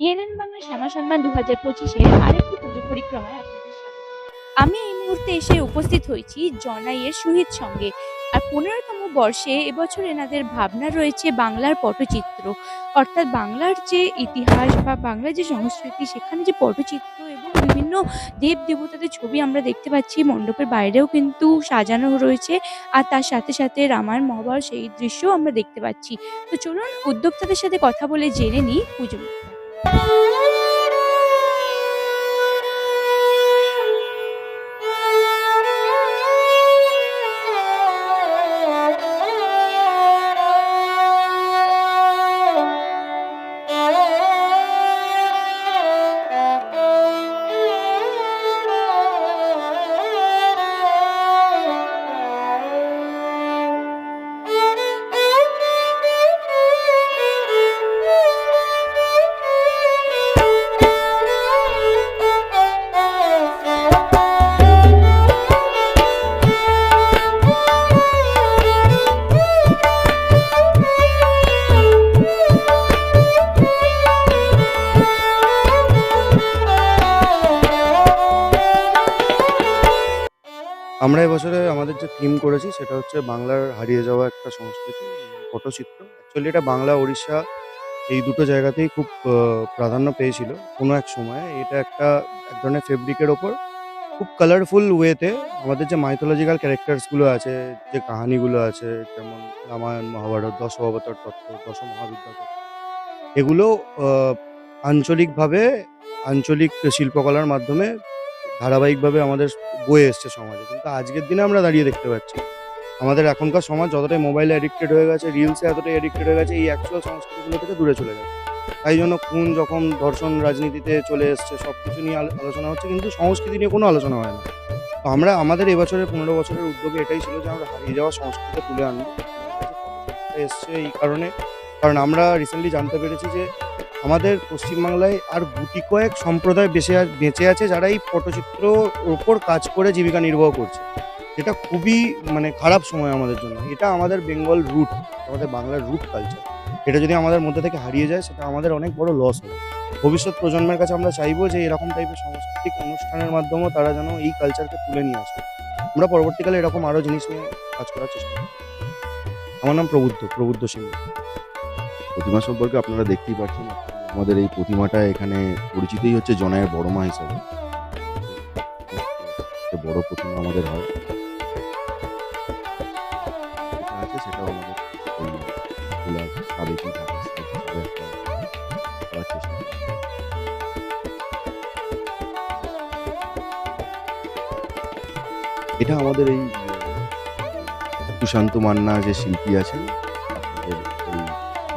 Yellen Bangla Shyama Samman দু হাজার পঁচিশের আরেকটি পুজো পরিক্রমায় আমি এই মুহূর্তে এসে উপস্থিত হয়েছি জনাইয়ের শহীদ সঙ্গে। আর পনেরোতম বর্ষে এবছর এনাদের ভাবনা রয়েছে বাংলার পটচিত্র। অর্থাৎ বাংলার যে ইতিহাস বা বাংলার যে সংস্কৃতি, সেখানে যে পটচিত্র এবং বিভিন্ন দেব দেবতাদের ছবি আমরা দেখতে পাচ্ছি, মণ্ডপের বাইরেও কিন্তু সাজানো রয়েছে। আর তার সাথে সাথে রামায়ণ মহাভারত সেই দৃশ্যও আমরা দেখতে পাচ্ছি। তো চলুন উদ্যোক্তাদের সাথে কথা বলে জেনে নিই পুজো Música আমরা এবছরে আমাদের যে থিম করেছি সেটা হচ্ছে বাংলার হারিয়ে যাওয়া একটা সংস্কৃতি, পটচিত্র। অ্যাকচুয়ালি এটা বাংলা উড়িষ্যা এই দুটো জায়গাতেই খুব প্রাধান্য পেয়েছিল কোনো এক সময়। এটা একটা এক ধরনের ফেব্রিকের ওপর। খুব কালারফুল ওয়েতে আমাদের যে মাইথোলজিক্যাল ক্যারেক্টার্সগুলো আছে, যে কাহানিগুলো আছে, যেমন রামায়ণ, মহাভারত দশ অবতার তত্ত্ব দশ মহাবিদ্যা এগুলো আঞ্চলিকভাবে আঞ্চলিক শিল্পকলার মাধ্যমে ধারাবাহিকভাবে আমাদের বয়ে এসছে সমাজে। কিন্তু আজকের দিনে আমরা দাঁড়িয়ে দেখতে পাচ্ছি, আমাদের এখনকার সমাজ যতটাই মোবাইলে অ্যাডিক্টেড হয়ে গেছে রিলসে এতটাই অ্যাডিক্টেড হয়ে গেছে, এই অ্যাকচুয়াল সংস্কৃতিগুলো থেকে দূরে চলে গেছে। তাই জন্য খুন যখন ধর্ষণ, রাজনীতিতে চলে এসছে সব কিছু নিয়ে আলো- আলোচনা হচ্ছে, কিন্তু সংস্কৃতি নিয়ে কোনো আলোচনা হয় না। তো আমরা, আমাদের এবছরের পনেরো বছরের উদ্যোগে এটাই ছিল যে আমরা হারিয়ে যাওয়া সংস্কৃতি তুলে আনব। এসছে এই কারণে। কারণ আমরা রিসেন্টলি জানতে পেরেছি যে আমাদের পশ্চিমবাংলায় আর গুটি কয়েক সম্প্রদায় বেঁচে বেঁচে আছে যারা এই পটচিত্র ওপর কাজ করে জীবিকা নির্বাহ করছে। এটা খুবই মানে খারাপ সময় আমাদের জন্য। এটা আমাদের বেঙ্গল রুট, আমাদের বাংলার রুট কালচার। এটা যদি আমাদের মধ্যে থেকে হারিয়ে যায়, সেটা আমাদের অনেক বড় লস হবে। ভবিষ্যৎ প্রজন্মের কাছে আমরা চাইব যে এরকম টাইপের সাংস্কৃতিক অনুষ্ঠানের মাধ্যমেও তারা যেন এই কালচারকে তুলে নিয়ে আসে। আমরা পরবর্তীকালে এরকম আরও জিনিস নিয়ে কাজ করার চেষ্টা করি আমার নাম প্রবুদ্ধ প্রবুদ্ধ সিংহ। প্রতিমা সম্পর্কে আপনারা দেখতেই পাচ্ছেন, আমাদের এই প্রতিমাটা এখানে পরিচিতই হচ্ছে জনায়ের বড় মা হিসাবে। বড় প্রতিমা আমাদের হয়। এটা আমাদের এই সুশান্ত মান্না যে শিল্পী আছেন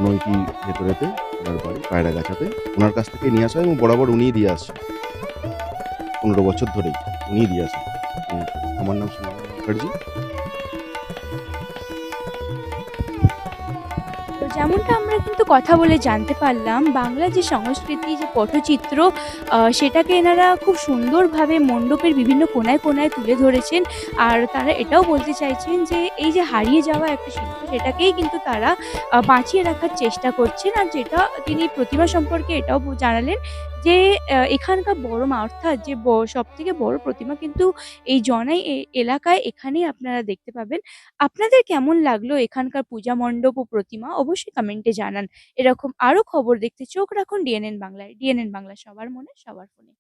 নৈটি ভেতরেতে, ওনার বাড়ি, পায়রা গাছাতে ওনার কাছ থেকে নিয়ে আসা হয় এবং বরাবর উনিই দিয়ে আসছে পনেরো বছর ধরেই উনিই দিয়ে আসেন। আমার নাম সুমন মুখার্জি। যেমনটা আমরা কিন্তু কথা বলে জানতে পারলাম, বাংলা যে সংস্কৃতি, যে পটচিত্র সেটাকে এনারা খুব সুন্দরভাবে মণ্ডপের বিভিন্ন কোনায় কোনায় তুলে ধরেছেন। আর তারা এটাও বলতে চাইছেন যে, এই যে হারিয়ে যাওয়া একটা শিল্প, সেটাকেই কিন্তু তারা বাঁচিয়ে রাখার চেষ্টা করছেন। আর যেটা তিনি প্রতিমা সম্পর্কে এটাও জানালেন যে এখানকার বড় মা, অর্থাৎ যে সব থেকে বড় প্রতিমা কিন্তু এই জনাই এলাকায় এখানেই আপনারা দেখতে পাবেন। আপনাদের কেমন লাগল এখানকার পূজা মণ্ডপ ও প্রতিমা? অবশ্যই কমেন্টে জানান। এরকম আরও খবর দেখতে চোখ রাখুন ডিএনএন বাংলায় ডিএনএন বাংলা সবার মনে, সবার ফোনে।